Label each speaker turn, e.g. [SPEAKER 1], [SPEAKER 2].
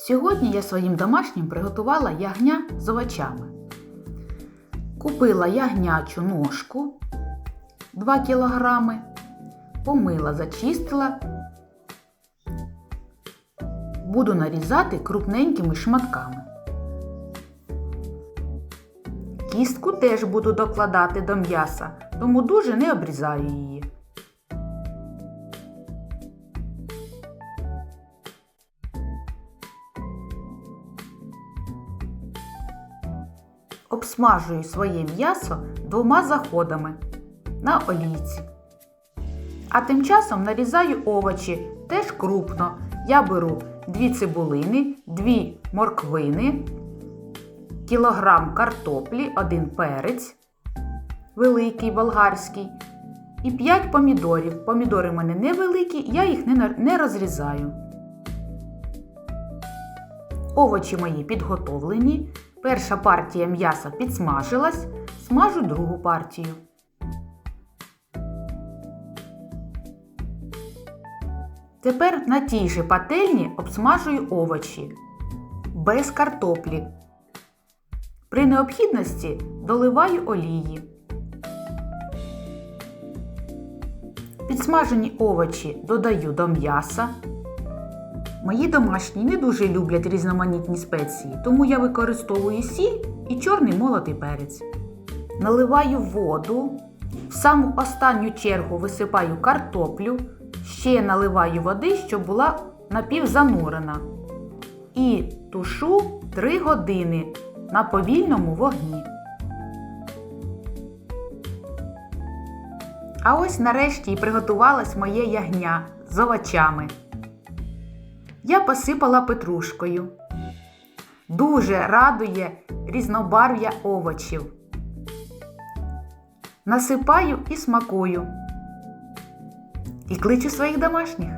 [SPEAKER 1] Сьогодні я своїм домашнім приготувала ягня з овочами. Купила ягнячу ножку 2 кг, помила, зачистила. Буду нарізати крупненькими шматками. Кістку теж буду докладати до м'яса, тому дуже не обрізаю її. Обсмажую своє м'ясо двома заходами на олійці. А тим часом нарізаю овочі теж крупно. Я беру 2 цибулини, 2 морквини, кілограм картоплі, 1 перець, великий болгарський, і 5 помідорів. Помідори в мене невеликі, я їх не, не розрізаю. Овочі мої підготовлені. Перша партія м'яса підсмажилась, смажу другу партію. Тепер на тій же пательні обсмажую овочі без картоплі. При необхідності доливаю олії. Підсмажені овочі додаю до м'яса. Мої домашні не дуже люблять різноманітні спеції, тому я використовую сіль і чорний молотий перець. Наливаю воду, в саму останню чергу висипаю картоплю, ще наливаю води, щоб була напівзанурена. І тушу 3 години на повільному вогні. А ось нарешті і приготувалось моє ягня з овочами. Я посипала петрушкою. Дуже радує різнобарв'я овочів. Насипаю і смакую. І кличу своїх домашніх.